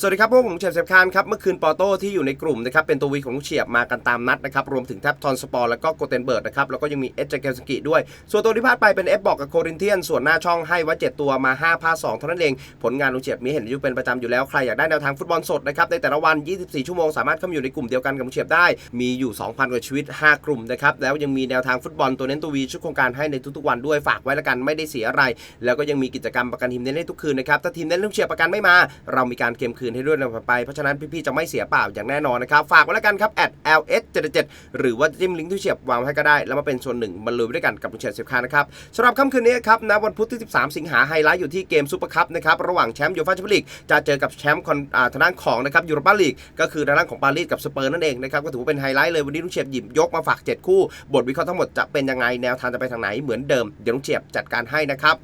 สวัสดีครับพวกผมเฉียบเสียบคานครับเมื่อคืนปอโต้ที่อยู่ในกลุ่มนะครับเป็นตัววีของลูกเฉียบมากันตามนัดนะครับรวมถึงแท็บทอนสปอร์แล้วก็โกเทนเบิร์ดนะครับแล้วก็ยังมีเอเจเกลสกิด้วย ส่วนตัวที่พลาดไปเป็นเอฟบอกกับโครินเทียน ส่วนหน้าช่องให้ไว้7ตัวมา5พา2เท่านั้นเอง ผลงานลูกเฉียบมีเห็นอยู่เป็นประจำอยู่แล้วใครอยากได้แนวทางฟุตบอลสดนะครับในแต่ละวัน 24 ชั่วโมงสามารถเข้ามาอยู่ในกลุ่มเดียวกันกับลูกเฉียบได้มีอยู่ 2,000 กว่าชีวิต 5 กลุ่มนะครับแล้วยังมีแนวทางฟุตบอลตัวเน้นตัววีชุดโครงการให้ในทุกๆวันด้วยฝากไว้ละกันไม่ได้เสียอะไร แล้วก็ยังมีกิจกรรมประกันทีมเน้นให้ทุกคืนนะครับถ้าทีมเน้นลูกเฉียบประกันไม่มาเรามีการเกมคืนให้ด้วยนะไป เพราะฉะนั้นพี่ๆจะไม่เสียเปล่าอย่างแน่นอนนะครับ ฝากไว้แล้วกันครับ ls 7 7หรือว่าจิ้มลิงก์ที่เฉียบวางไว้ให้ก็ได้ แล้วมาเป็นส่วนหนึ่งบรรลุไปด้วยกันกับคุณเฉียบเสียบคานนะครับสำหรับค่ำคืนนี้ครับนะวันพุธที่ 13 สิงหาไฮไลท์อยู่ที่เกมซูเปอร์คัพนะครับระหว่างแชมป์ยูฟ่าแชมเปี้ยนลีกจะเจอกับแชมป์คอนอ่าทางด้านของนะครับยูโรปาลีกก็คือทางด้านของปารีสกับสเปอร์นั่นเองนะครับก็ถือว่าเป็นไฮไลท์เลยวันนี้ลุงเฉียบหยิบยกมาฝาก 7 คู่ บทวิเคราะห์ทั้งหมดจะเป็นยังไงแนวทางจะไปทางไหนเหมือนเดิมเดี๋ยวลุงเฉียบจัดการให้นะครับ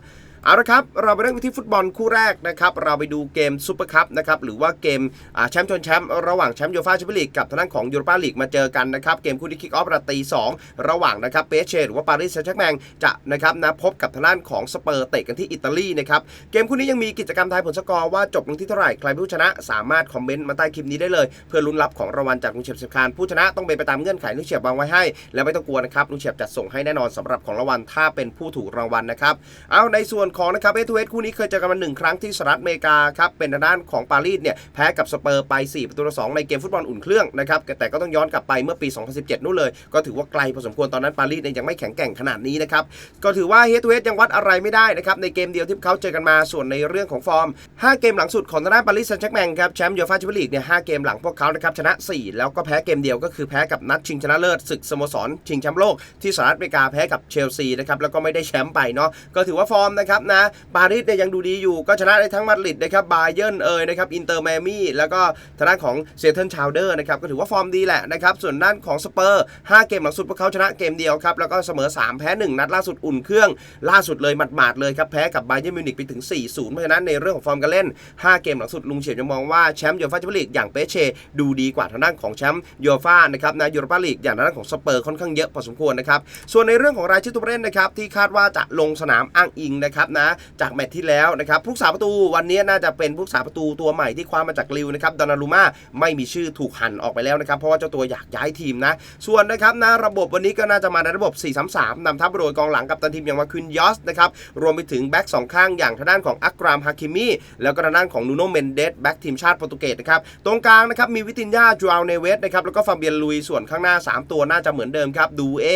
เอาละครับเราไปเริ่มกันที่ฟุตบอลคู่แรกนะครับเราไปดูเกมซูเปอร์คัพนะครับหรือว่าเกมแชมป์ชนแชมป์ระหว่างแชมป์ยูฟ่าแชมเปี้ยนลีกกับทางด้านของยูโรปาลีกมาเจอกันนะครับเกมคู่ที่คิกออฟราตี2ระหว่างนะครับเปเชหรือว่าปารีสแซงต์แชร์แมงจะนะครับนะพบกับทางด้านของสเปอร์เตะกันที่อิตาลีนะครับเกมคู่นี้ยังมีกิจกรรมทายผลสกอร์ว่าจบลงที่เท่าไหร่ใครเป็นผู้ชนะ สามารถคอมเมนต์มาใต้คลิปนี้ได้เลย เพื่อลุ้นรับของรางวัลจากลุงเฉียบเสียบคานผู้ชนะต้องเป็นไปตามเงื่อนไขลุงเฉียบวางไว้ให้ และไม่ต้องกลัวนะครับลุงเฉียบจัดส่งให้แน่นอนสำหรับของรางวัลถ้าเป็นผู้ถูกรางวัลนะครับเอาในส่วนของนะครับเอทูเอคู่นี้เคยเจอกันมาหนึ่งครั้งที่สหรัฐอเมริกาครับเป็นทางด้านของปารีสเนี่ยแพ้กับสเปอร์ไป 4 ประตูต่อ2ในเกมฟุตบอลอุ่นเครื่องนะครับแต่ก็ต้องย้อนกลับไปเมื่อปี 2017 นู่นเลย ก็ถือว่าไกลพอสมควรตอนนั้นปารีสเนี่ยยังไม่แข็งแกร่งขนาดนี้นะครับก็ถือว่าเฮทูเฮดยังวัดอะไรไม่ได้นะครับในเกมเดียวที่เขาเจอกันมาส่วนในเรื่องของฟอร์ม 5 เกมหลังสุดของทางด้านปารีสแซงต์แชร์แมงครับแชมป์ยูฟ่าแชมเปี้ยนลีกเนี่ย5เกมหลังพวกเขานะครับชนะ 4 แล้วก็แพ้เกมเดียวก็คือแพ้กับนัดชิงชนะเลิศศึกสโมสรชิงแชมป์โลกที่สหรัฐอเมริกาแพ้กับเชลซีนะครับแล้วก็ไม่ได้แชมป์ไปเนาะก็ถือว่าฟอร์มนะครับนะปารีสเนี่ยยังดูดีอยู่ก็ชนะได้ทั้งมาดริดนะครับบาเยิร์นเอยนะครับอินเตอร์แมมี่แล้วก็ทางด้านของเซเทิลชาวเดอร์นะครับก็ถือว่าฟอร์มดีแหละนะครับส่วนด้านของสเปอร์5เกมหลังสุดพวกเขาชนะเกมเดียวครับแล้วก็เสมอ 3 แพ้ 1 นัดล่าสุดอุ่นเครื่องล่าสุดเลยหมาดๆเลยครับแพ้กับบาเยิร์นมิวนิกไปถึง 4-0 เพราะฉะนั้นในเรื่องของฟอร์มการเล่น 5 เกมหลังสุดลุงเฉียบยังมองว่าแชมป์ยูฟ่าแชมเปี้ยนลีกอย่างเปเช่ดูดีกว่าทางด้านของแชมป์ยูฟ่านะครับนยูโรปาลีกอย่างทางด้านของสเปอร์ค่อนข้างเยอะพอสมควรนะครับส่วนในเรื่องของรายชื่อตัวเล่นนะครับที่คาดว่าจะลงสนามอ้างอิงนะครับนะจากแมตช์ที่แล้วนะครับผู้รักษาประตูวันนี้น่าจะเป็นผู้รักษาประตูตัวใหม่ที่คว้ามาจากลิวนะครับดอนารูมาไม่มีชื่อถูกหั่นออกไปแล้วนะครับเพราะว่าเจ้าตัวอยากย้ายทีมนะส่วนนะครับนะระบบวันนี้ก็น่าจะมาในระบบ 4-3-3นำทัพโดยกองหลังกับตันทีมอย่างมาคุนยอสนะครับรวมไปถึงแบ็กสองข้างอย่างทางด้านของอักรามฮาคิมีแล้วก็ทางด้านของนูโนเมนเดสแบ็กทีมชาติโปรตุเกสนะครับตรงกลางนะครับมีวิตินยาจูอัลเนเวสนะครับแล้วก็ฟาเบียนลุยส่วนข้างหน้า 3 ตัวน่าจะเหมือนเดิมครับดูเอ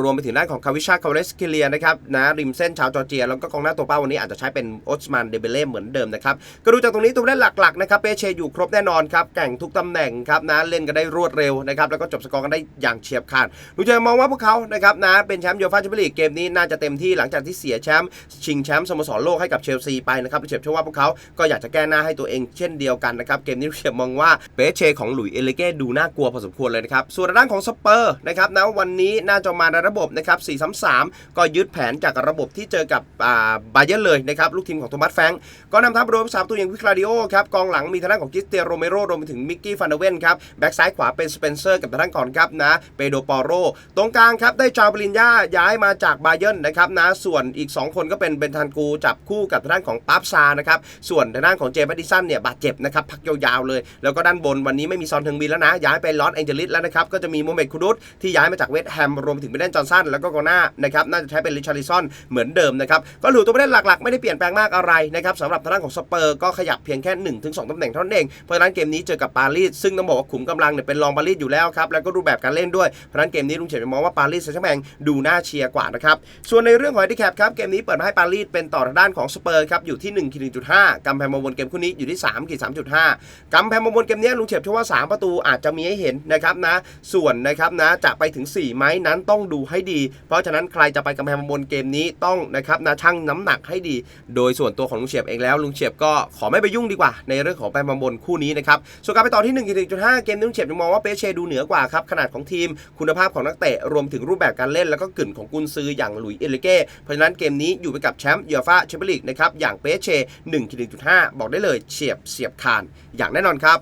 รวมไปถึงด้านของคาวิชาคาเรสคิเลียนะครับนะริมเส้นชาวจอร์เจียแล้วก็กองหน้าตัวเป้าวันนี้อาจจะใช้เป็นโอสมานเดเบเล่เหมือนเดิมนะครับก็ดูจากตรงนี้ตัวเล่นหลักๆนะครับเปเชอยู่ครบแน่นอนครับแก่งทุกตำแหน่งครับนะเล่นกันได้รวดเร็วนะครับแล้วก็จบสกอร์กันได้อย่างเฉียบขาดลุงเจมองว่าพวกเขานะครับนะเป็นแชมป์ยูฟ่าแชมเปี้ยนลีกเกมนี้น่าจะเต็มที่หลังจากที่เสียแชมป์ชิงแชมป์สโมสรโลกให้กับเชลซีไปนะครับเฉยบเชื่อว่าพวกเขาก็อยากจะแก้หน้าให้ตัวเองเช่นเดียวกันนะครับเกมนี้เฉยบมองว่าเปเชของหลุยส์เอเลเก้ดูน่ากลัวพอสมควรเลยนะครับส่วนด้านของสเปอร์นะครับนะวันนี้น่าจะมาในระบบนะครับ4-3-3ก็ยึดแผนจากระบบที่เจอกับบาเยร์นเลยนะครับลูกทีมของโทมัสแฟงก็นำทัพรวมสามตัวอย่างวิคลาดิโอครับกองหลังมีทางด้านของคริสเตียโรเมโรรวมไปถึงมิกกี้ฟานเดเวนครับแบ็กซ้ายขวาเป็นสเปนเซอร์กับทางด้านก่อนครับนะเปโดปอโรตรงกลางครับได้จาวปริญญาย้ายมาจากบาเยร์นนะครับนะส่วนอีก 2 คนก็เป็นเบนทันกูจับคู่กับทางด้านของปั๊บซานะครับส่วนทางด้านของเจมส์แมดดิสันเนี่ยบาดเจ็บนะครับพักยาวๆเลย แล้วก็ด้านบนวันนี้ไม่มีซอนเทิงบินแล้วนะ ย้ายไปลอสแองเจลิสแล้วนะครับก็จะมีโมเมดคูดุสที่ย้ายมาจากเวสต์แฮมรวมถึงเบนเดนจอห์นสันแล้วก็กองหน้านะครับน่าจะใช้เป็นริชาร์ลิซอนเหมือนเดิมนะครับก็หลูตัวผู้เล่นหลักๆ ไม่ได้เปลี่ยนแปลงมากอะไรนะครับสำหรับทางด้านของสเปอร์ก็ขยับเพียงแค่1นถึงสตำแหน่งเท่านั้นเองเพราะฉะนั้นเกมนี้เจอกับปารีสซึ่งต้องบอกว่าขุมกำลังเนี่ยเป็นรองปารีสอยู่แล้วครับแล้วก็รูปแบบการเล่นด้วยเพราะฉะนั้นเกมนี้ลุงเฉยมองว่าปารีสแซงแมงดูน่าเชียร์กว่านะครับส่วนในเรื่องของไฮดิแคปครับเกมนี้เปิดมาให้ปารีสเป็นต่อทางด้านของสเปอร์ครับอยู่ที่1ขีด1.5กำแพงมาวนเกมคู่นี้อยู่ที่3ขีด3.5กำแพงมาวนเกมนี้ลุงเฉยเชื่อว่า 3 ประตูอาจจะมีให้เห็นนะครับนะส่วนนะครับนะจะไปถึง4ไหมนั้นต้องดูให้ดี เพราะฉะนั้นใครจะไปกำแพงมาวนเกมนี้ต้องนะครับนะชั่งน้ำหนักให้ดี โดยส่วนตัวของลุงเฉียบเองแล้วลุงเฉียบก็ขอไม่ไปยุ่งดีกว่า ในเรื่องของแปมบอลคู่นี้นะครับส่วนการไปต่อที่1จุด5เกมนี้ลุงเฉียบยังมองว่าเปเชดูเหนือกว่าครับขนาดของทีมคุณภาพของนักเตะรวมถึงรูปแบบการเล่นแล้วก็กลิ่นของกุนซืออย่างหลุยส์เอเลเก้เพราะฉะนั้นเกมนี้อยู่ไปกับแชมป์ยูฟ่าแชมเปี้ยนลีกนะครับอย่างเปเช1.5บอกได้เลยเฉียบเสียบคานอย่างแน่นอนครับ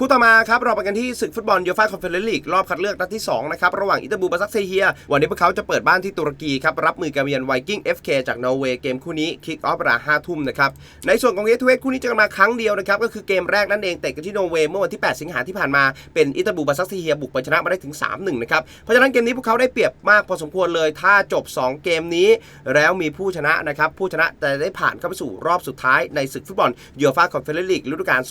คู่ต่อมาครับเราไปกันที่ศึกฟุตบอลยูฟ่าคอนเฟอเรนซ์ลีกรอบคัดเลือกนัดที่2นะครับระหว่างอิตาบูบาซักเซเฮีย วันนี้พวกเขาจะเปิดบ้านที่ตุรกีครับรับมือกับเยือนไวกิ้ง FK จากนอร์เวย์เกมคู่นี้คิกออฟเวลา5ทุ่มนะครับในส่วนของเฮทเวทคู่นี้จอกันมาครั้งเดียวนะครับก็คือเกมแรกนั่นเองเตะกันที่นอร์เวย์เมื่อวันที่ 8 สิงหาที่ผ่านมาเป็นอิตาบูบาซักเซเฮียบุกไปชนะมาได้ถึง 3-1 นะครับเพราะฉะนั้นเกมนี้พวกเขาได้เปรียบมากพอสมควรเลยถ้าจบ 2 เกมนี้แล้วมีผู้ชนะนะครับผู้ชนะจะได้ผ่านเข้าไปสู่รอบสุดท้ายในศึกฟุตบอลยูฟ่าคอนเฟอเรนซ์ลีกฤดูกาล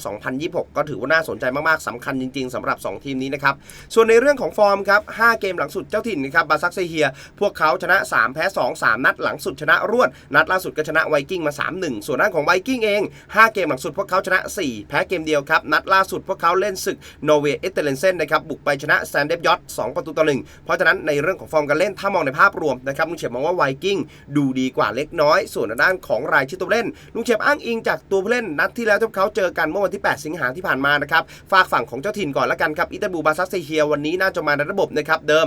2025-2026ก็ถืือว่าน่าสนใจมากๆสำคัญจริง ๆสำหรับ 2 ทีมนี้นะครับ ส่วนในเรื่องของฟอร์มครับ5เกมหลังสุดเจ้าถิ่นนะครับบาซักเซเฮีย พวกเขาชนะ 3 แพ้ 2 3 นัดหลังสุดชนะรวด นัดล่าสุดก็ชนะไวกิ้งมา 3-1 ส่วนด้านของไวกิ้งเอง 5 เกมหลังสุดพวกเขาชนะ 4 แพ้เกมเดียวครับ นัดล่าสุดพวกเขาเล่นศึกนอร์เวย์เอเตเลนเซนนะครับบุกไปชนะแซนเดฟยอต2ประตูต่อ1เพราะฉะนั้นในเรื่องของฟอร์มการเล่นถ้ามองในภาพรวมนะครับลุงเฉียบมองว่าไวกิ้งดูดีกว่าเล็กน้อย ส่วนด้านของรายชื่อตัวเล่นลุงเฉียบอ้างอิงจากตัวผู้เล่นนัดที่แล้วที่เขาเจอกันเมื่อวันที่ 8 สิงหาที่ผ่านมานะครับฝากฝั่งของเจ้าถิ่นก่อนละกันครับอิตาบูบาซักเซเฮียวันนี้น่าจะมาในระบบนะครับเดิม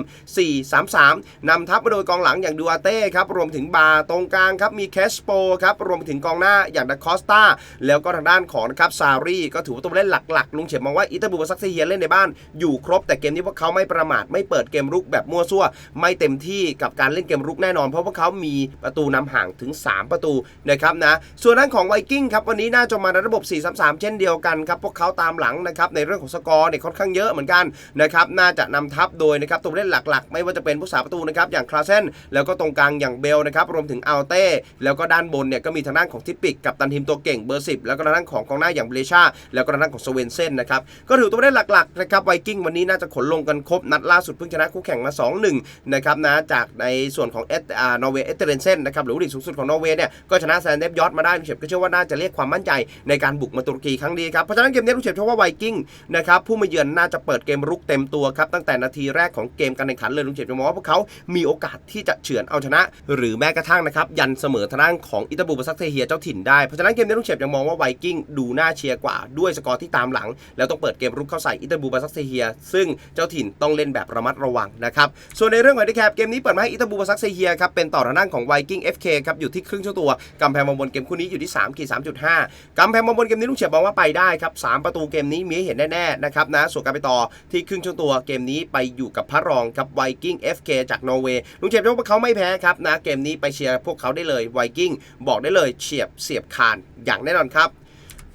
4-3-3นำทัพมาโดยกองหลังอย่างดูอาเต้ครับรวมถึงบาตรงกลางครับมีแคสโปครับรวมถึงกองหน้าอย่างดาคอสตาแล้วก็ทางด้านของนะครับซารีก็ถือว่าตัวเล่นหลักๆลุงเฉียบมองว่าอิตาบูบาซักเซเฮียเล่นในบ้านอยู่ครบ แต่เกมนี้พวกเขาไม่ประมาทไม่เปิดเกมรุกแบบมั่วซั่ว ไม่เต็มที่กับการเล่นเกมรุกแน่นอน เพราะพวกเขามีประตูนำห่างถึง 3 ประตูนะครับนะส่วนด้านของไวกิ้งครับวันนี้น่าจะมาในระบบ 4-3-3 เช่นเดียวกันครับพวกเขาตามหลังนะครับในเรื่องของสกอร์เนี่ยค่อนข้างเยอะเหมือนกันนะครับน่าจะนำทัพโดยนะครับตัวเล่นหลักๆ ไม่ว่าจะเป็นผู้สาประตูนะครับอย่างคลาเซนแล้วก็ตรงกลางอย่างเบลนะครับรวมถึงอัลเต้แล้วก็ด้านบนเนี่ยก็มีทางด้านของทิปปิกกับตันทีมตัวเก่งเบอร์10แล้วก็ทางด้านของกองหน้าอย่างเบเลชาแล้วก็ทางด้านของสเวนเซนนะครับก็ถือตัวเล่นหลักๆนะครับไวกิ้งวันนี้น่าจะขนลงกันครบนัดล่าสุดเพิ่งชนะคู่แข่งมา 2-1 นะครับนะจากในส่วนของเอสอ่านอร์เวย์เอสเตเรนเซนนะครับหรือลีกสูงสุดของนอร์เวย์เนี่ยก็ชนะแซนเดฟยอดมาได้ลุงเฉยบก็เชื่อว่าน่าจะเรียกความมั่นใจในการบุกมาตุรกีครั้งนี้ครับเพราะฉะนั้นเกมนี้ลุงเฉยบเชื่อว่าไวกิ้งนะครับผู้มาเยือนน่าจะเปิดเกมรุกเต็มตัวครับตั้งแต่นาทีแรกของเกมการแข่งขันเลยลุงเฉียบจะมองว่าพวกเขามีโอกาสที่จะเฉือนเอาชนะ หรือแม้กระทั่งนะครับยันเสมอทางด้านของอิตาบูบาซักเทเฮียเจ้าถิ่นได้เพราะฉะนั้นเกมนี้ลุงเฉียบยังมองว่าไวกิ้งดูน่าเชียร์กว่าด้วยสกอร์ที่ตามหลัง แล้วต้องเปิดเกมรุกเข้าใส่อิตาบูบาซักเทเฮีย ซึ่งเจ้าถิ่นต้องเล่นแบบระมัดระวังนะครับส่วนในเรื่องของดีแคปเกมนี้เปิดมาให้อิตาบูบาซักเทเฮียครับเป็นต่อทางด้านของไวกิ้ง FK ครับอยู่ที่ครึ่งชั่วตัวกำแพงมองบนเกมคู่นี้อยู่ที่3ขีด3.5กำแพงมองบนเกมนี้ลุงเฉียบมองว่าไปได้ครับ3ประตูเกมนี้มีให้เห็นแน่ๆนะครับนะส่วนการไปต่อที่ครึ่งช่วงตัวเกมนี้ไปอยู่กับพระรองครับไวกิ้ง FK จากนอร์เวย์ลุงเฉียบว่าเขาไม่แพ้ครับนะเกมนี้ไปเชียร์พวกเขาได้เลยไวกิ้งบอกได้เลยเฉียบเสียบคานอย่างแน่นอนครับ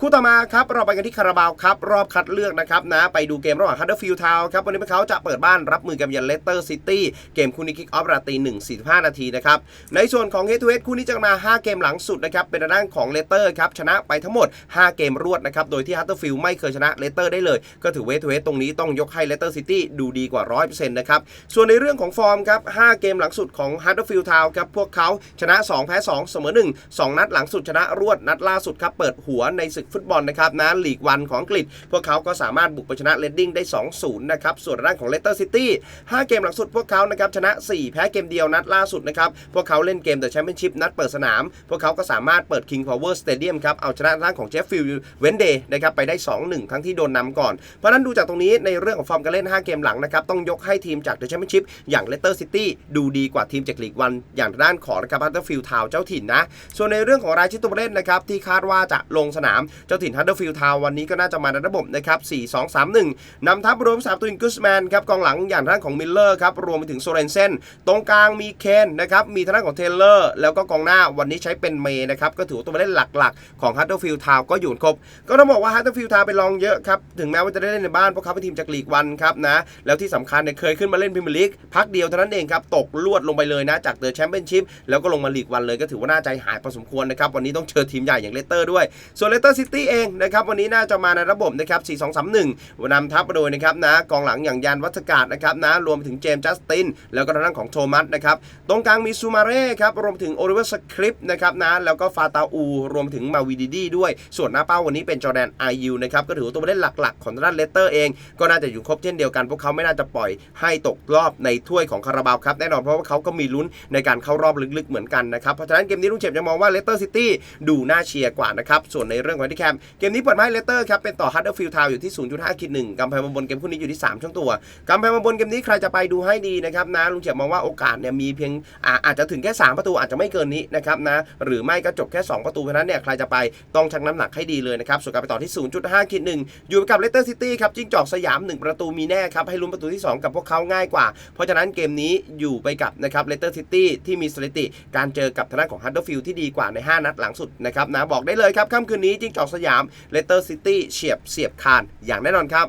คู่ต่อมาครับเราไปกันที่คาราบาวครับรอบคัดเลือกนะครับนะไปดูเกมระหว่างฮัตเตอร์ฟิลด์ทาวน์ครับวันนี้พวกเขาจะเปิดบ้านรับมือกับยันเลสเตอร์ซิตี้เกมคู่นี้คิกออฟราตีหนึ่งสี่สิบห้านาทีนะครับในส่วนของเฮดทูเฮดคู่นี้จะมา 5 เกมหลังสุดนะครับเป็นด้านของเลสเตอร์ครับชนะไปทั้งหมด 5 เกมรวดนะครับโดยที่ฮัตเตอร์ฟิลด์ไม่เคยชนะเลสเตอร์ได้เลย ก็ถือเวททูเฮดตรงนี้ต้องยกให้เลสเตอร์ซิตี้ดูดีกว่า 100%นะครับส่วนในเรื่องของฟอร์มครับ5เกมหลังสุดของฮัตเตอร์ฟิลด์ทาวน์ครับพวกเขาชนะ 2 แพ้ 2 เสมอ 1 2 นัดหลังสุดชนะรวดนัดล่าสุดครับเปิดหัวในศึกฟุตบอลนะครับนะลีกวันของอังกฤษ พวกเขาก็สามารถบุกไปชนะเลดดิ้งได้ 2-0 นะครับ ส่วนด้านของเลสเตอร์ซิตี้5เกมหลังสุดพวกเขานะครับชนะ 4 แพ้เกมเดียวนัดล่าสุดนะครับ พวกเขาเล่นเกมเดอะแชมเปี้ยนชิพนัดเปิดสนาม พวกเขาก็สามารถเปิด King Power Stadium ครับเอาชนะด้านของเจฟฟิลด์เวนเดย์นะครับไปได้ 2-1ทั้งที่โดนนำก่อน เพราะนั้นดูจากตรงนี้ในเรื่องของฟอร์มการเล่น 5 เกมหลังนะครับต้องยกให้ทีมจากเดอะแชมเปี้ยนชิพอย่างเลสเตอร์ซิตี้ดูดีกว่าทีมจากลีกวันอย่างด้านของนะครับฮัตเตอร์ฟิลด์ทาวเจ้าถิ่นนะส่วนในเรื่องของรายชื่อตัวเล่นนะครับที่คาดว่าจะลงสนามเจ้าถิ่นฮัตเตอร์ฟิลด์ทาววันนี้ก็น่าจะมาในระบบนะครับ 4-2-3-1 นำทัพรวมสามตัวอินกุสแมนครับกองหลังอย่างด้านของมิลเลอร์ครับรวมไปถึงโซเรนเซนตรงกลางมีเคนนะครับมีทางด้านของเทเลอร์ แล้วก็กองหน้าวันนี้ใช้เป็นเมย์นะครับก็ถือว่าตัวเล่นหลักๆ ของฮัตเตอร์ฟิลด์ทาวก็อยู่ครบ ก็ต้องบอกว่าฮัตเตอร์ฟิลด์ทาวไปลองเยอะครับถึงแม้ว่าจะได้เล่นในบ้านพวกเขาเป็นทีมจากลีกวันครับนะแล้วที่สำคัญเนี่ยเคยขึ้นมาเล่นพรีเมียร์ลีกพักเดียวเท่านั้นเองครับตกลวดลงไปเลยนะจากเดอะแชมเปี้ยนชิพแล้วก็ลงมาลีกวันเลยก็ถือว่าน่าใจหายพอสมควรนะครับวันนี้ต้องเจอทีมใหญ่อย่างเลสเตอร์ด้วยส่วนเลสเตอร์ซิตี้เองนะครับวันนี้น่าจะมาในระบบนะครับ 4-2-3-1นำทัพมาโดยนะครับนะกองหลังอย่างยานวัฒกาศนะครับนะรวมถึงเจมส์จัสติน แล้วก็ทางด้านของโทมัสนะครับตรงกลางมีซูมาเร่ครับรวมถึงโอลิเวอร์สคริปนะครับนะแล้วก็ฟาตาอูรวมถึงมาวีดีดีด้วย ส่วนหน้าเป้าวันนี้เป็นจอแดนไอยูนะครับก็ถือว่าตัวเล่นหลักๆ ของทางด้านเลสเตอร์เอง ก็น่าจะอยู่ครบเช่นเดียวกัน พวกเขาไม่น่าจะปล่อยให้ตกรอบในถ้วยของคาราบาวครับแน่นอนเพราะว่าเขาก็มีลุ้นในการเข้ารอบลึกๆเหมือนกันนะครับเพราะฉะนั้นเกมนี้ลุงเจ็บจะมองว่าเลสเตอร์ซิตี้ดูน่าเชียร์กว่านะครับส่วนในเรื่องของที่แคมเกมนี้เปิดมาให้เลสเตอร์ครับเป็นต่อฮัตเตอร์ฟิลด์ทาวอยู่ที่ 0.5คิดหนึ่งกำแพงมาบนเกมคู่นี้อยู่ที่ 3 ช่องตัวกำแพงมาบนเกมนี้ใครจะไปดูให้ดีนะครับนะลุงเฉียบมองว่าโอกาสเนี่ยมีเพียงอาอาจจะถึงแค่ 3 ประตูอาจจะไม่เกินนี้นะครับนะหรือไม่ก็จบแค่ 2 ประตูเพราะนั้นเนี่ยใครจะไปต้องชั่งน้ำหนักให้ดีเลยนะครับส่วนการไปต่อที่ 0.5คิดหนึ่งอยู่กับเลสเตอร์ซิตี้ครับจิ้งจอกสยาม 1 ประตูมีแน่ครับให้ลุ้นประตูที่ 2 กับพวกเขาง่ายกว่า เพราะฉะนั้นเกมนี้อยู่ไปกับนะครับเลสเตอร์ซิตี้ที่มีสถิติการเจอกับทางด้านของฮัตเตอร์ฟิลด์ที่ดีกว่าใน 5 นัดหลังสุดนะครับนะบอกได้เลยครับค่ำคืนนี้จิ้งจอกสยามเลสเตอร์ซิตี้เฉียบเสียบคานอย่างแน่นอนครับ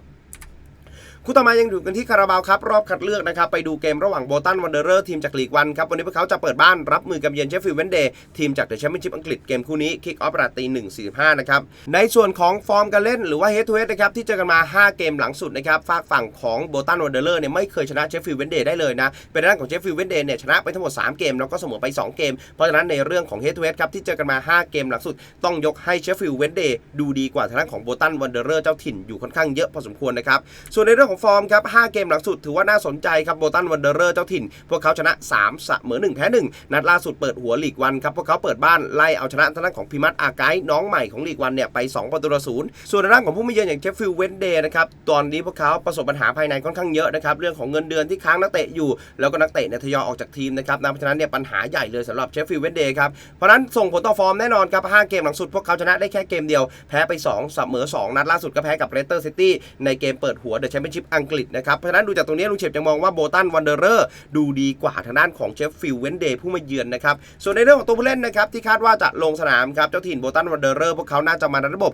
คู่ต่อมายังอยู่กันที่คาราบาวครับรอบคัดเลือกนะครับไปดูเกมระหว่างโบตันวันเดอร์เรอร์ทีมจากลีกวันครับวันนี้พวกเขาจะเปิดบ้านรับมือกับเยนเชฟฟิลด์เวนเดย์ทีมจากเดอะแชมเปี้ยนชิพอังกฤษเกมคู่นี้คิกออฟราตีหนึ่งสี่ห้านะครับในส่วนของฟอร์มการเล่นหรือว่าเฮดทูเฮดนะครับที่เจอกันมา 5 เกมหลังสุดนะครับฝากฝั่งของโบตันวันเดอร์เรอร์เนี่ยไม่เคยชนะเชฟฟิลด์เวนเดย์ได้เลยนะเป็นด้านของเชฟฟิลด์เวนเดย์เนี่ยชนะไปทั้งหมด3เกมแล้วก็เสมอไป 2 เกม เพราะฉะนั้นในเรื่องของเฮดทูเฮดครับที่เจอกันมา 5 เกมหลังสุด ต้องยกให้เชฟฟิลด์เวนเดย์ดูดีกว่าทางด้านของโบตันวันเดอร์เรอร์เจ้าถิ่นอยู่ค่อนข้างเยอะพอสมควรนะครับส่วนในเรื่องของฟอร์มครับ5เกมหลังสุดถือว่าน่าสนใจครับโบตันวันเดอร์เรอร์เจ้าถิ่น พวกเขาชนะ3เสมอ1แพ้1นัดล่าสุดเปิดหัวลีกวันครับพวกเขาเปิดบ้านไล่เอาชนะทางด้านของพิมัตอาไกด์น้องใหม่ของลีกวันเนี่ยไป2ประตูต่อศูนย์ส่วนทางด้านของผู้มาเยือนอย่างเชฟฟิลด์เวนเดย์นะครับตอนนี้พวกเขาประสบปัญหาภายในค่อนข้างเยอะนะครับเรื่องของเงินเดือนที่ค้างนักเตะอยู่ แล้วก็นักเตะเนี่ยทยอยออกจากทีมนะครับนะเพราะฉะนั้นเนี่ยปัญหาใหญ่เลยสำหรับเชฟฟิลด์เวนเดย์ครับเพราะฉะนั้นส่งผลต่อฟอร์มแน่นอนครับ5เกมหลังสุดพวกเขาชนะได้แค่เกมเดียวแพ้ไป2เสมอ2นัดล่าสุดก็แพ้กับเรสเตอร์ซิตี้ในเกมเปิดหัวเดอะแชมเปี้ยนชิพอังกฤษนะครับ เพราะฉะนั้นดูจากตรงนี้ลุงเฉียบจะมองว่าโบตันวันเดอร์เรอร์ดูดีกว่าทางด้านของเชฟฟิลด์เวนเดย์ผู้มาเยือนนะครับ ส่วนในเรื่องของตัวผู้เล่นนะครับที่คาดว่าจะลงสนามครับเจ้าถิ่นโบตันวันเดอร์เรอร์พวกเขาน่าจะมาในระบบ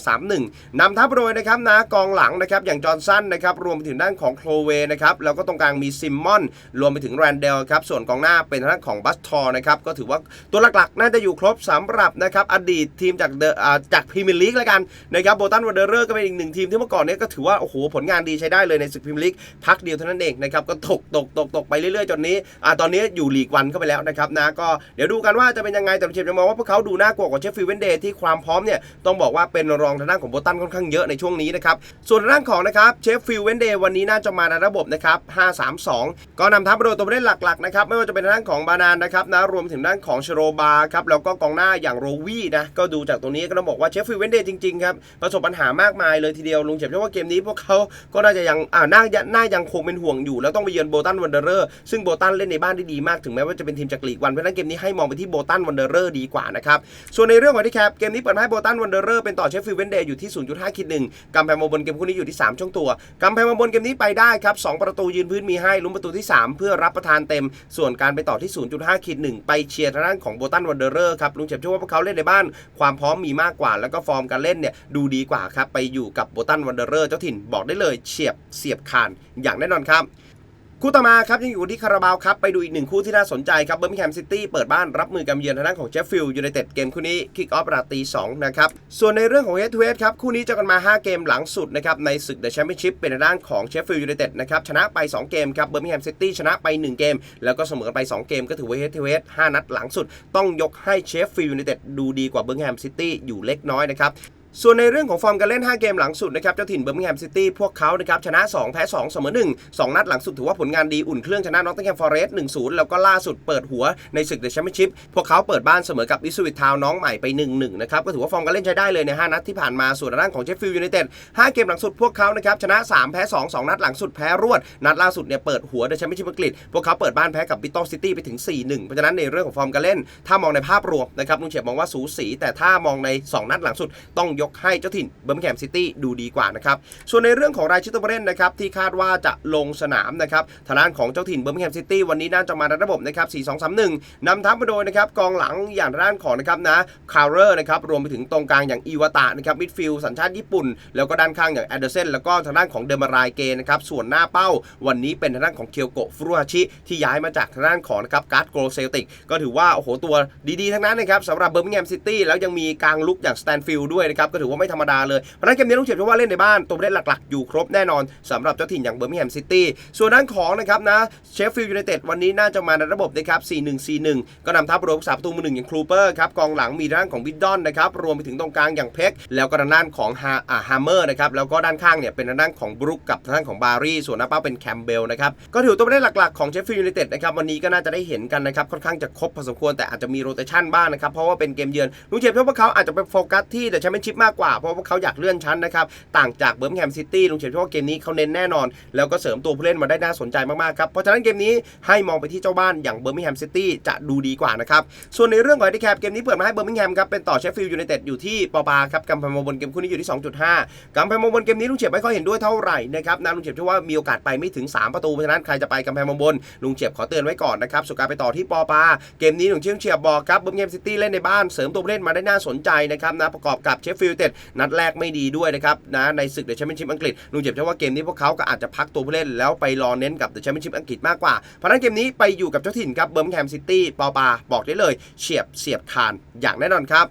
4-2-3-1นำทัพโดยนะครับนะกองหลังนะครับอย่างจอร์นสันนะครับรวมไปถึงด้านของโคลเวนะครับแล้วก็ตรงกลางมีซิมมอนรวมไปถึงแรนเดลครับส่วนกองหน้าเป็นทางด้านของบัสทอร์นะครับก็ถือว่าตัวหลักๆ น่าจะอยู่ครบสำหรับนะครับอดีตทีมจากเดอ่าจากพรีเมียร์ลีกแล้วกันนะครับโบตันวันเดอร์เรอร์ก็เป็นอีกหนึ่งทีมที่เมื่อก่อนเนี้ก็ถือว่าโอ้โหผลงานดีใช้ได้เลยในศึกพรีเมียร์ลีกพักเดียวเท่านั้นเองนะครับก็ตกตกตกตกไปเรื่อยๆจนนี้อ่าตอนนี้อยู่ลีกวันเข้าไปแล้วนะครับนะก็เดี๋ยวดูกันว่าจะเป็นยังไงแต่เชฟจะมองว่าพวกเขาดูน่ากลัวกว่าเชฟฟิลเวนเดย์ที่ความพร้อมเนี่ยต้องบอกว่าเป็นรองทางด้านของโบตันค่อนข้างเยอะในช่วงนี้นะครับส่วนทางด้านของนะครับเชฟฟิลเวนเดย์วันนี้น่าจะมาในระบบนะครับ5-3-2 ก็นำทัพโดยตัวผู้เล่นหลักๆนะครับไม่ว่าจะเป็นทางด้านของบานานนะครับนะรวมถึงด้านของชโรบาครับแล้วก็กองหน้าอย่างโรวี่นะก็ดูจากตรงนี้ก็ต้องบอกว่าเชฟฟิลเวนเดย์จริงๆครับประสบปัญหามากมายเลยทีเดียวลุงเฉยเชื่อว่าเกมนี้พวกเขาก็น่าจะยังอ่าน่าน่ายังคงเป็นห่วงอยู่ แล้วต้องไปเยือนโบตันวันเดอร์เรอร์ซึ่งโบตันเล่นในบ้านได้ดีมากถึงแม้ว่าจะเป็นทีมจากลีกวันเพราะนั้นเกมนี้ให้มองไปที่โบตันวันเดอร์เรอร์ดีกว่านะครับส่วนในเรื่องของที่แคปเกมนี้เปิดให้โบตันวันเดอร์เรอร์เป็นต่อเชฟฟิลด์เวนเดย์อยู่ที่ 0.5คิดหนึ่งกำแพงมาบนเกมคู่นี้อยู่ที่ 3 ช่องตัวกำแพงมาบนเกมนี้ไปได้ครับ2ประตูยืนพื้นมีให้ลุ้นประตูที่ 3 เพื่อรับประทานเต็ม ส่วนการไปต่อที่ 0.5คิดหนึ่งไปเชียร์ทางด้านของโบตันวันเดอร์เรอร์ครับลุงเจ็บเชื่อว่าพวกเขาเล่นในบ้าน ความพร้อมมีมากกว่า แล้วก็ฟอร์มการเล่นเนี่ยดูดีกว่าครับไปอยู่กับโบตันวันเดอร์เรอร์เจ้าถิ่นบอกได้เลยเฉียบเสียบคานอย่างแน่นอนครับคู่ต่อมาครับยังอยู่ที่คาราบาวครับไปดูอีกหนึ่งคู่ที่น่าสนใจครับเบอร์มิงแฮมซิตี้เปิดบ้านรับมือกับเยือนทางด้านของเชฟฟิลด์ยูไนเต็ดเกมคู่นี้คิกออฟราตี2นะครับส่วนในเรื่องของเฮดทูเฮดครับคู่นี้เจอกันมา 5 เกมหลังสุดนะครับในศึกเดอะแชมเปี้ยนชิพเป็นทางด้านของเชฟฟิลด์ยูไนเต็ดนะครับชนะไป 2 เกมครับเบอร์มิงแฮมซิตี้ชนะไป 1 เกม แล้วก็เสมอไป 2 เกมก็ถือว่าเฮดทูเฮด5นัดหลังสุด ต้องยกให้เชฟฟิลด์ยูไนเต็ดดูดีกว่าเบอร์มิงแฮมซิตี้อยู่เล็กน้อยนะครับ ส่วนในเรื่องของฟอร์มการเล่น 5 เกมหลังสุดนะครับเจ้าถิ่นเบอร์มิงแฮมซิตี้พวกเขานะครับชนะ 2 แพ้ 2 เสมอ 1 2 นัดหลังสุดถือว่าผลงานดีอุ่นเครื่องชนะนอตติงแฮมฟอเรสต์1-0 แล้วก็ล่าสุดเปิดหัวในศึกเดอะแชมเปี้ยนชิพพวกเขาเปิดบ้านเสมอกับอิสวิตทาวน้องใหม่ไป 1-1 นะครับก็ถือว่าฟอร์มการเล่นใช้ได้เลยใน 5 นัดที่ผ่านมาส่วนทางด้านของเชฟฟิลด์ยูไนเต็ด5เกมหลังสุดพวกเขานะครับชนะ 3 แพ้ 2 2 นัดหลังสุดแพ้รวดนัดล่าสุดเนี่ยเปิดหัวเดอะแชมเปี้ยนชิพอังกฤษพวกเขาเปิดบ้านแพ้กับบิตตัลซิตี้ไปถึง 4-1 เพราะฉะนั้นในเรื่องของฟอร์มการเล่น ถ้ามองในภาพรวมนะครับลุงเฉียบมองว่าสูสีแต่ถ้ามองใน 2 นัดหลังสุดต้องยกให้เจ้าถิ่นเบอร์มิงแฮมซิตี้ดูดีกว่านะครับ ส่วนในเรื่องของรายชื่อตัวผู้เล่นนะครับที่คาดว่าจะลงสนามนะครับทางด้านของเจ้าถิ่นเบอร์มิงแฮมซิตี้วันนี้น่าจะมาในระบบนะครับ 4-2-3-1 นำทัพมาโดยนะครับกองหลังอย่างด้านของนะครับนะคาร์เรอร์นะครับรวมไปถึงตรงกลางอย่างอีวาตะนะครับมิดฟิลด์สัญชาติญี่ปุ่น แล้วก็ด้านข้างอย่างแอดเดอร์เซนแล้วก็ทางด้านของเดมารายเกนะครับส่วนหน้าเป้าวันนี้เป็นทางด้านของเคียวโกะฟรุฮาชิที่ย้ายมาจากทางด้านของนะครับการ์ดโกลเซลติกก็ถือว่าโอ้โหตัวดีๆ ทั้งนั้นนะครับสำหรับเบอร์มิงแฮมซิตี้แล้วยังมีกลางลุกอย่างสแตนฟิลด์ด้วยนะครับก็ถือว่าไม่ธรรมดาเลยเพราะนั้นเกมนี้ลุงเฉียบเชื่อว่าเล่นในบ้านตัวผู้เล่นหลักๆ อยู่ครบแน่นอนสำหรับเจ้าถิ่นอย่างเบอร์มิงแฮมซิตี้ส่วนด้านของนะครับนะเชฟฟิลด์ยูไนเต็ดวันนี้น่าจะมาในระบบนะครับ4-1-4-1 ก็นำทัพรวมสาประตูมือหนึ่งอย่างครูเปอร์ครับกองหลังมีด้านของวิดดอนนะครับรวมไปถึงตรงกลางอย่างเพ็กแล้วก็ด้านของฮาอ่าฮามเมอร์นะครับแล้วก็ด้านข้างเนี่ยเป็นด้านของบรุกกับด้านของบารีส่วนหน้าเป้าเป็นแคมเบลนะครับก็ถือตัวผู้เล่นหลักๆของเชฟฟิลด์ยูไนเต็ดนะครับวันนี้ก็น่าจะได้เห็นกันนะครับค่อนข้างจะครบพอสมควรแต่อาจจะมีโรเตชันบ้างนะครับเพราะว่าเป็นเกมเยือนลุงเฉียบเชื่อว่าเขาอาจจะไปโฟกัสที่เดอะแชมเปี้ยนชิพมากกว่าเพราะว่าเขาอยากเลื่อนชั้นนะครับ ต่างจากเบิร์มแฮมซิตี้ลุงเฉียบเชื่อว่าเกมนี้เขาเน้นแน่นอน แล้วก็เสริมตัวผู้เล่นมาได้น่าสนใจมากๆครับ เพราะฉะนั้นเกมนี้ให้มองไปที่เจ้าบ้านอย่างเบอร์มิงแฮมซิตี้จะดูดีกว่านะครับ ส่วนในเรื่องของไอ d แคปเกมนี้เปิดมาให้เบอร์มิงแฮมครับเป็นต่อเชฟฟิลด์ยูไนเต็ดอยู่ที่ปอปาครับกำแพงมองบนเกมคู่นี้อยู่ที่ 2.5กำแพงมองบนเกมนี้ลุงเฉียบไม่ค่อยเห็นด้วยเท่าไหร่นะครับนะลุงเฉียบเชื่อว่ามีโอกาสไปไม่ถึง 3 ประตูเพราะฉะนั้นใครจะไปกำแพงมองบนลุงเฉียบขอเตือนไว้ก่อนนะครับส่วนการไปต่อที่ปอปาเกมนี้ลุงเฉียบเฉียบบอกครับเบอร์มิงแฮมซิตี้เล่นในบ้านเสริมตัวผู้เล่นมาได้น่าสนใจนะครับนะประกอบกับเชฟฟิลยูไนเต็ดนัดแรกไม่ดีด้วยนะครับนะในศึกเดอะแชมเปี้ยนชิพอังกฤษลุงเจ็บเชื่อว่าเกมนี้พวกเขาก็อาจจะพักตัวผู้เล่นแล้วไปรอเน้นกับเดอะแชมเปี้ยนชิพอังกฤษมากกว่า เพราะนั้นเกมนี้ไปอยู่กับเจ้าถิ่นครับเบิร์มแฮมซิตี้ปอปาบอกได้เลยเฉียบเสียบคานอย่างแน่นอนครับ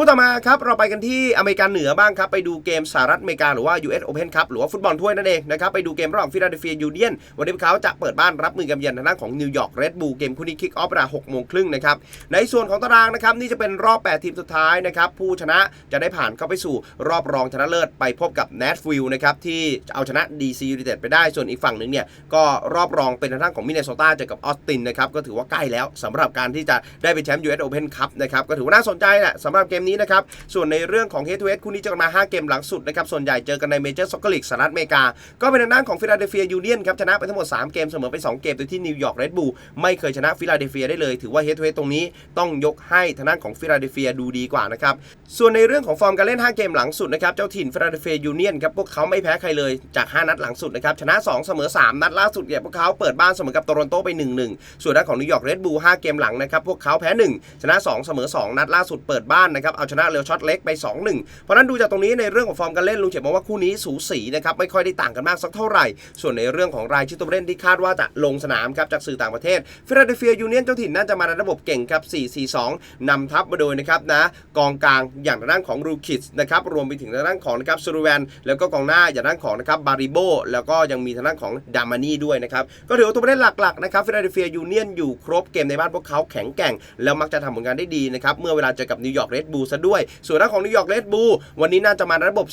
คู่ต่อมาครับเราไปกันที่อเมริกาเหนือบ้างครับไปดูเกมสหรัฐอเมริกาหรือว่า US Open ครับหรือว่าฟุตบอลถ้วยนั่นเองนะครับไปดูเกมระหว่างฟิลาเดลเฟียยูเนียนวันนี้พวกเขาจะเปิดบ้านรับมือกับเยือนทางด้านของนิวยอร์กเรดบูลเกมคู่นี้คิกออฟเวลา6โมงครึ่งนะครับในส่วนของตารางนะครับนี่จะเป็นรอบ 8 ทีมสุดท้ายนะครับผู้ชนะจะได้ผ่านเข้าไปสู่รอบรองชนะเลิศไปพบกับแนทฟิลนะครับที่เอาชนะ DC United ไปได้ส่วนอีกฝั่งหนึ่งเนี่ยก็รอบรองเป็นทางด้านของมินเนโซตาเจอกับออสตินนะครับก็ถือว่าใกล้แล้วสำหรับการที่จะได้เป็นแชมป์ US Open Cup นะครับก็ถือว่าน่าสนใจแหละสำหรับเกมนี้นะครับ ส่วนในเรื่องของ Head to Head คู่นี้เจอกันมา 5 เกมหลังสุดนะครับ ส่วนใหญ่เจอกันในเมเจอร์ซ็อกเกอร์ลีกสหรัฐอเมริกา ก็เป็นทางด้านของฟิลาเดลเฟียยูเนียนครับ ชนะไปทั้งหมด 3 เกม เสมอไป 2 เกม โดยที่นิวยอร์กเรดบูลไม่เคยชนะฟิลาเดลเฟียได้เลย ถือว่า Head to Head ตรงนี้ต้องยกให้ทางด้านของฟิลาเดลเฟียดูดีกว่านะครับ ส่วนในเรื่องของฟอร์มการเล่น 5 เกมหลังสุดนะครับ เจ้าถิ่นฟิลาเดลเฟียยูเนียนครับ พวกเขาไม่แพ้ใครเลยจาก 5 นัดหลังสุดนะครับ ชนะ 2 เสมอ 3 นัดล่าสุดเนี่ยพวกเขาเปิดบ้านเสมอกับโตรอนโตไป1-1ส่วนด้านของนิวยอร์กเรดบูล5เกมหลังนะครับพวกเขาแพ้1ชนะ 2 เสมอ 2 นัดล่าสุดเปิดบ้านนะครับเอาชนะเรือช็อตเล็กไป 2-1 เพราะนั้นดูจากตรงนี้ในเรื่องของฟอร์มการเล่นลุงเฉียบมองว่าคู่นี้สูสีนะครับไม่ค่อยได้ต่างกันมากสักเท่าไหร่ ส่วนในเรื่องของรายชื่อตัวเล่นที่คาดว่าจะลงสนามครับจากสื่อต่างประเทศฟิลาเดลเฟียยูเนียนเจ้าถิ่นน่าจะมาในระบบเก่งครับ 4-4-2 นำทัพมาโดยนะครับนะกองกลางอย่างด้านของรูคิสนะครับรวมไปถึงทางด้านของนะครับซูรูแวนแล้วก็กองหน้าอย่างด้านของนะครับบาริโบแล้วก็ยังมีทางด้านของดามานี่ด้วยนะครับก็ถือว่าตัวผู้เล่นหลักๆนะครับฟิลาเดลเฟียยูเนียนอยู่ครบเกมในบ้านพวกเขาแข็งแกร่ง แล้วมักจะทำผลงานได้ดีนะครับเมื่อเวลาเจอกับนิวยอร์กเรดบูลซะด้วย ส่วนด้านของนิวยอร์กเรดบูลวันนี้น่าจะมาระบบ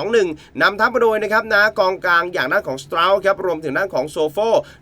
3-4-2-1 นำทัพมาโดยนะครับนะกองกลางอย่างด้านของสตราลครับรวมถึงด้านของโซโฟ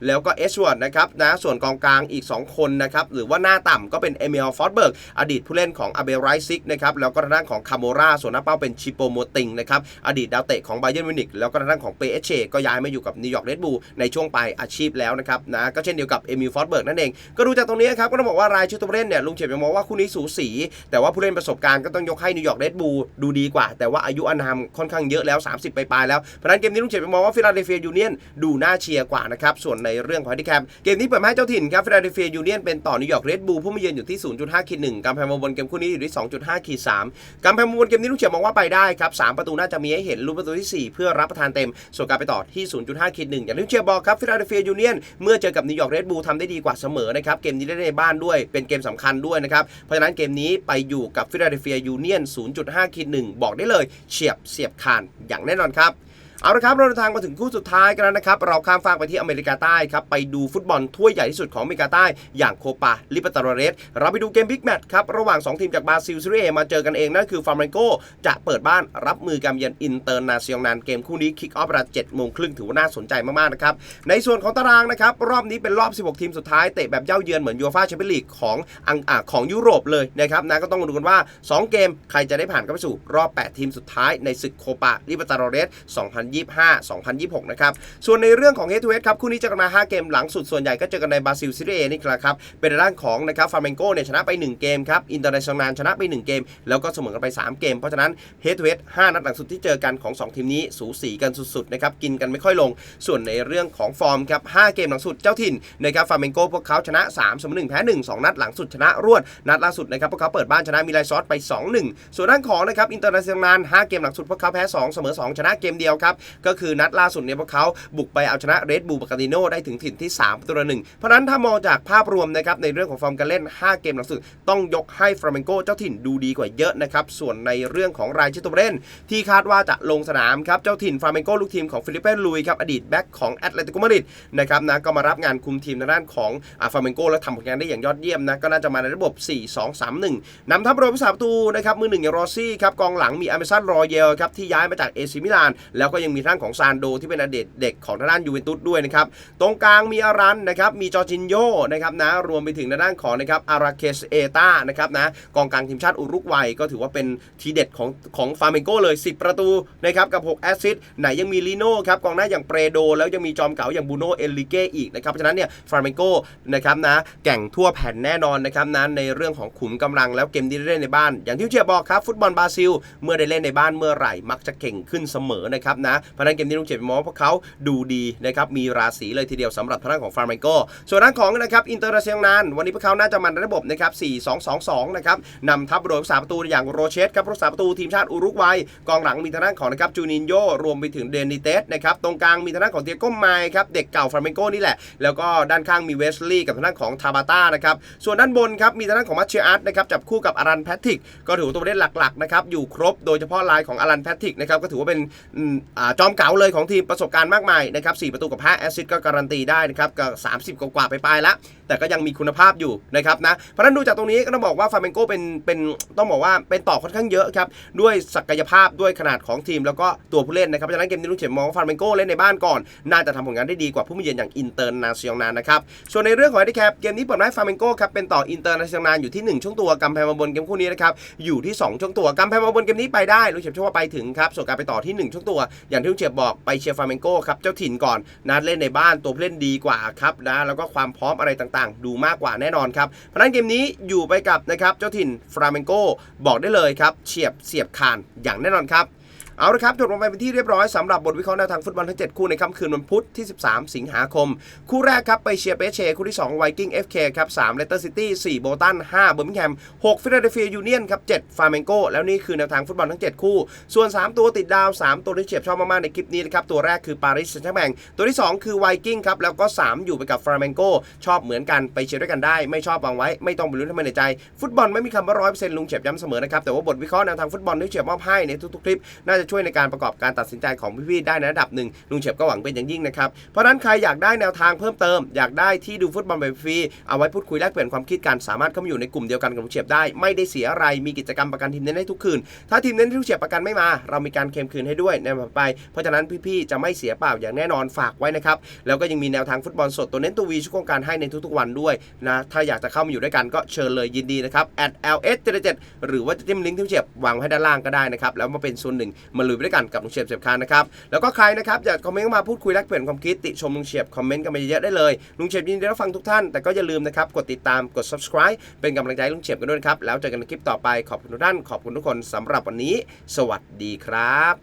แล้วก็เอชวอร์ดนะครับนะส่วนกองกลางอีก 2 คนนะครับหรือว่าหน้าต่ำก็เป็นเอเมลฟอร์ดเบิร์กอดีตผู้เล่นของอาเบลไรซิกนะครับแล้วก็ทางด้านของคาโมราส่วนหน้าเป้าเป็นชิโปโมติงนะครับอดีตดาวเตะของไบเยนมิวนิกแล้วก็ทางด้านของเปเอเชก็ย้ายมาอยู่กับนิวยอร์กเรดบูลในช่วงปลายอาชีพแล้วนะครับนะก็เช่นเดียวกับเอมิลฟอร์ดเบิร์กนั่นเอง ก็ดูจากตรงนี้ครับก็ต้องบอกว่ารายชื่อตัวเล่นเนี่ยลุงเฉียบยังมองว่าคู่นี้สูสี แต่ว่าผู้เล่นประสบบการณ์ก็ต้องยกให้นิวยอร์กเรดบูลดูดีกว่า แต่ว่าอายุอานามค่อนข้างเยอะแล้ว 30 ไปปลายแล้ว เพราะนั้นเกมนี้ลุงเฉียบมองว่าฟิลาเดลเฟียยูเนียนดูน่าเชียร์กว่านะครับ ส่วนในเรื่องของที่แคมเกมนี้เปิดให้เจ้าถิ่นครับฟิลาเดลเฟียยูเนียนเป็นต่อนิวยอร์กเรดบูลผู้มาเยือนอยู่ที่ 0.5ขีด1กำแพงบนเกมคู่นี้อยู่ที่ 2.5ขีด3กำแพงบนเกมนี้ลุงเฉียบมองว่าไปได้ครับสามประตูน่าจะมีให้เห็นลุ้นประตูที่ 4 เพื่อรับประทานเต็มส่วนการไปต่อที่ 0.5ขีด1อย่างที่ลุงเฉียบบอกครับฟิลาเดลเฟียยูเนียนเมื่อเจอกับนิวยอร์กเรดบูลทำได้ดีกว่าเสมอนะครับเกมนี้เล่นในบ้านด้วยเป็นเกมสำคัญด้วยนะครับเพราะฉะนั้นเกมนี้ไปอยู่กับฟิลาาเดลเฟียยูเนียน 0.5คิด1บอกได้เลย เฉียบเสียบคานอย่างแน่นอนครับ เอาละครับเราเดินทางมาถึงคู่สุดท้ายกันแล้วนะครับ เราข้ามฟากไปที่อเมริกาใต้ครับ ไปดูฟุตบอลถ้วยใหญ่ที่สุดของอเมริกาใต้ อย่างโคปาลิปตาโรเรส เราไปดูเกมบิ๊กแมตช์ครับ ระหว่าง 2 ทีมจากบราซิลซีเรียมาเจอกันเอง นั่นคือฟาร์มโกจะเปิดบ้านรับมือกับเยือนอินเตอร์นาเซียนนเกมคู่นี้คิกออฟเวลา7โมงครึ่งถือว่าน่าสนใจมากๆนะครับในส่วนของตารางนะครับรอบนี้เป็นรอบ 16 ทีมสุดท้ายเตะแบบเย้าเยือนเหมือนยูฟ่าแชมเปี้ยนลีกของอังอ่าของยุโรปเลยนะครับนะก็ต้องดูกันว่า 2 เกมใครจะได้ผ่านเข้าไปสู่รอบ 8 ทีมสุดท้ายในศึกโคปาลิปตาโรเรส2025 2026 นะครับ ส่วนในเรื่องของ Head to Head ครับ คู่นี้เจอกันมา 5 เกมหลังสุดส่วนใหญ่ก็เจอกันในบราซิลซีเรียนี่แหละครับ เป็นด้านของนะครับฟาร์เมนโกเนี่ยชนะไป 1 เกมครับ อินเตอร์เนชั่นแนลชนะไป 1 เกม แล้วก็เสมอกันไป 3 เกม เพราะฉะนั้น Head to Head 5นัดหลังสุดที่เจอกันของ 2 ทีมนี้สูสีกันสุดๆนะครับ กินกันไม่ค่อยลง ส่วนในเรื่องของฟอร์มครับ 5 เกมหลังสุดเจ้าถิ่นนะครับฟาร์เมนโกพวกเขาชนะ3เสมอ1แพ้1 2 นัดหลังสุดชนะรวด นัดล่าสุดนะครับพวกเขาเปิดบ้านชนะมิลายซอสไป 2-1 ส่วนด้านของนะครับอินเตอร์เนชั่นแนล5เกมหลังสุดพวกเขาแพ้2เสมอ2ชนะเกมเดียวครับก็คือนัดล่าสุดเนี่ยพวกเขาบุกไปเอาชนะเรดบูลบากาติโนได้ถึงถิ่นที่3ประตูต่อหนึ่งเพราะนั้นถ้ามองจากภาพรวมนะครับในเรื่องของฟอร์มการเล่น 5 เกมหลังสุด ต้องยกให้ฟลาเมงโกเจ้าถิ่นดูดีกว่าเยอะนะครับส่วนในเรื่องของรายชื่อตัวเล่น ที่คาดว่าจะลงสนามครับเจ้าถิ่นฟลาเมงโกลูกทีมของฟิลิปเป้ลุยครับอดีตแบ็กของแอตเลติโกมาดริดนะครับนะก็มารับงานคุมทีมในด้านของฟลาเมงโกและทำผลงานได้อย่างยอดเยี่ยมนะก็น่าจะมาในระบบ 4-2-3-1นำทัพโรยผู้สาประตูนะครับมือหนึ่งอย่างรอซี่ครับกองหลังมีอเมซันรอเยลครับที่ย้ายมาจากเอซิมิลานแล้วก็ยังมีท่านของซานโดที่เป็นอดีตเด็กของทางด้านยูเวนตุสด้วยนะครับ ตรงกลางมีอารันนะครับ มีจอร์จินโยนะครับนะ รวมไปถึงในด้านของนะครับอาราเคสเอตานะครับนะ กองกลางทีมชาติอุรุกวัยก็ถือว่าเป็นทีเด็ดของของฟาเมงโกเลย 10 ประตูนะครับกับ 6 แอสซิสต์ไหนยังมีลีโน่ครับกองหน้าอย่างเปรโด แล้วยังมีจอมเก๋าอย่างบูโนเอลิเกอีกนะครับ เพราะฉะนั้นเนี่ยฟาเมงโกนะครับนะแก่งทั่วแผ่นแน่นอนนะครับนะในเรื่องของขุมกำลังแล้วเกมที่ได้เล่นในบ้าน อย่างที่เชียร์บอกครับฟุตบอลบราซิล เมื่อได้เล่นในบ้านเมื่อไหร่มักจะเก่งขึ้นเสมอนะครับนะเพราะนั้นเกมนี้ลุงเจ็บมองว่าพวกเขาดูดีนะครับมีราศีเลยทีเดียวสำหรับทางด้านของฟาร์มโกส่วนด้านของนะครับอินเตอร์เนชั่นแนลวันนี้พวกเขาน่าจะมันในระบบนะครับ4-2-2-2นะครับนำทัพโดยผู้สาประตูอย่างโรเชสครับผู้สาประตูทีมชาติอุรุกวัยกองหลังมีทางด้านของนะครับจูนินโยรวมไปถึงเดนิเตสนะครับตรงกลางมีทางด้านของเตียโก้ไมค์ครับเด็กเก่าฟาร์มโกนี่แหละ แล้วก็ด้านข้างมีเวสลีย์กับทางด้านของทาบาต้านะครับส่วนด้านบนครับมีทางด้านของมัชเชียอาร์ตนะครับจับคู่กับอารันแพทริกก็ถือว่าตัวเล่นหลักๆนะครับอยู่ครบโดยเฉพาะลายของอารันแพทริกนะครับก็ถือว่าเป็นอ่าจอมเก๋าเลยของทีมประสบการณ์มากมายนะครับ4ประตูกับ5แอสซิสก็การันตีได้นะครับก็30 กว่าไปปลายละแต่ก็ยังมีคุณภาพอยู่นะครับนะเพราะฉะนั้นดูจากตรงนี้ก็ต้องบอกว่าฟาเมนโกเป็นเป็นต้องบอกว่าเป็นต่อค่อนข้างเยอะครับด้วยศักยภาพด้วยขนาดของทีมแล้วก็ตัวผู้เล่นนะครับเพราะฉะนั้นเกมนี้ลุงเฉียมมองว่าฟาเมนโกเล่นในบ้านก่อน น่าจะทำผลงานได้ดีกว่าผู้มาเยือนอย่างอินเตอร์นาซิองนานนะครับส่วนในเรื่องของไอเดแคปเกมนี้เปิดมาให้ฟาเมนโกครับเป็นต่ออินเตอร์นาซิองนานอยู่ที่ 1 ช่วงตัวกำแพงมาบนเกมคู่นี้นะครับอยู่ที่ 2 ช่วงตัวกำแพงมาบนเกมนี้ไปได้ลุงเฉียมเชื่อว่าไปถึงครับส่วนการไปต่อที่ 1 ช่วงตัวอย่างที่ลุงเฉียบบอกไปเชียร์ฟาเมนโก้ครับเจ้าถิ่นก่อนนัดเล่นในบ้านตัวเล่นดีกว่าครับนะแล้วก็ความพร้อมอะไรต่างๆ ดูมากกว่าแน่นอนครับเพราะนั้นเกมนี้อยู่ไปกับนะครับเจ้าถิ่นฟราเมนโกบอกได้เลยครับเฉียบเสียบคานอย่างแน่นอนครับ เอาละครับจบลงไปเป็นที่เรียบร้อยสำหรับบทวิเคราะห์แนวทางฟุตบอลทั้ง 7 คู่ในค่ำคืนวันพุธที่ 13 สิงหาคม คู่แรกครับไปเชียร์เปเชคู่ที่2ไวกิ้ง FK คครับ3เลสเตอร์ซิตี้4โบตัน5เบอร์มิงแฮม6ฟิลาเดลเฟียยูเนียนครับ7ฟาร์เมงโกแล้วนี่คือแนวทางฟุตบอลทั้ง 7 คู่ ส่วน 3 ตัวติดดาว 3 ตัวที่เฉียบชอบมากๆในคลิปนี้นะครับตัวแรกคือปารีสแซงต์แชร์แมงตัวที่ 2 คือไวกิ้งครับแล้วก็ 3 อยู่ไปกับฟาร์เมงโกชอบเหมือนกันไปเชียร์ด้วยกันได้ ไม่ชอบวางไว้ไม่ต้องไปลุ้นทำไมในใจ ฟุตบอลไม่มีคำว่าร้อยเปอร์เซ็นต์ลุงเฉียบย้ำเสมอนะครับแต่ว่าบทวิเคราะห์แนวทางฟุตบอลที่เฉียบมอบให้ในทุกๆคลิปน่าจะช่วยในการประกอบการตัดสินใจของพี่ๆได้ในระดับหนึ่งลุงเฉียบก็หวังเป็นอย่างยิ่งนะครับเพราะนั้นใครอยากได้แนวทางเพิ่มเติม อยากได้ที่ดูฟุตบอลแบบฟรีเอาไว้พูดคุยแลกเปลี่ยนความคิดกันสามารถเข้ามาอยู่ในกลุ่มเดียวกันกับลุงเฉียบได้ไม่ได้เสียอะไรมีกิจกรรมประกันทีมเน้นให้ทุกคืน ถ้าทีมเน้นที่ลุงเฉียบประกันไม่มา เรามีการเคลมคืนให้ด้วยในต่อไป เพราะฉะนั้นพี่ๆจะไม่เสียเปล่าอย่างแน่นอนฝากไว้นะครับแล้วก็ยังมีแนวทางฟุตบอลสดตัวเน้นตัววีช่วยโครงการให้ในทุกๆวันด้วยนะถ้าอยากจะเข้ามาอยู่ด้วยกันก็เชิญเลยยินดีนะครับ at ls 77หรือว่าจะจิ้มลิงก์ที่ลุงเฉียบวางไว้ด้านล่างก็ได้นะครับแล้วมาเป็นส่วนหนึ่งมาลุยไปด้วยกันกับลุงเฉียบเฉียบคานนะครับแล้วก็ใครนะครับอยากคอมเมนต์มาพูดคุยแลกเปลี่ยนความคิดติชมลุงเฉียบคอมเมนต์กันมาเยอะๆได้เลยลุงเฉียบยินดีรับฟังทุกท่านแต่ก็อย่าลืมนะครับกดติดตามกด subscribe เป็นกำลังใจลุงเฉียบกันด้วยครับแล้วเจอกันในคลิปต่อไปขอบคุณทุกท่านขอบคุณทุกคนสำหรับวันนี้ สวัสดีครับ